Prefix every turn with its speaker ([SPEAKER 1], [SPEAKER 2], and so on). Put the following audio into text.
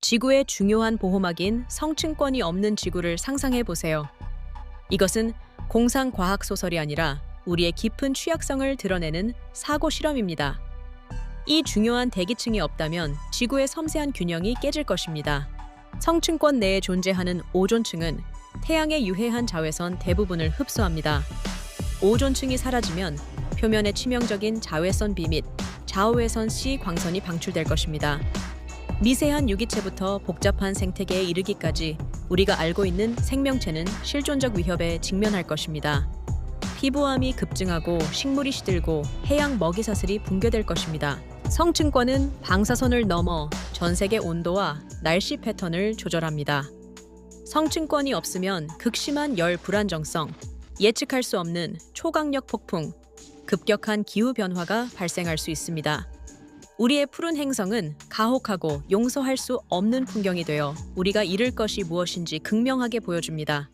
[SPEAKER 1] 지구의 중요한 보호막인 성층권이 없는 지구를 상상해 보세요. 이것은 공상 과학 소설이 아니라 우리의 깊은 취약성을 드러내는 사고 실험입니다. 이 중요한 대기층이 없다면 지구의 섬세한 균형이 깨질 것입니다. 성층권 내에 존재하는 오존층은 태양의 유해한 자외선 대부분을 흡수합니다. 오존층이 사라지면 표면에 치명적인 자외선 B 및 자외선 C 광선이 방출될 것입니다. 미세한 유기체부터 복잡한 생태계에 이르기까지 우리가 알고 있는 생명체는 실존적 위협에 직면할 것입니다. 피부암이 급증하고 식물이 시들고 해양 먹이 사슬이 붕괴될 것입니다. 성층권은 방사선을 넘어 전 세계 온도와 날씨 패턴을 조절합니다. 성층권이 없으면 극심한 열 불안정성, 예측할 수 없는 초강력 폭풍, 급격한 기후 변화가 발생할 수 있습니다. 우리의 푸른 행성은 가혹하고 용서할 수 없는 풍경이 되어 우리가 잃을 것이 무엇인지 극명하게 보여줍니다.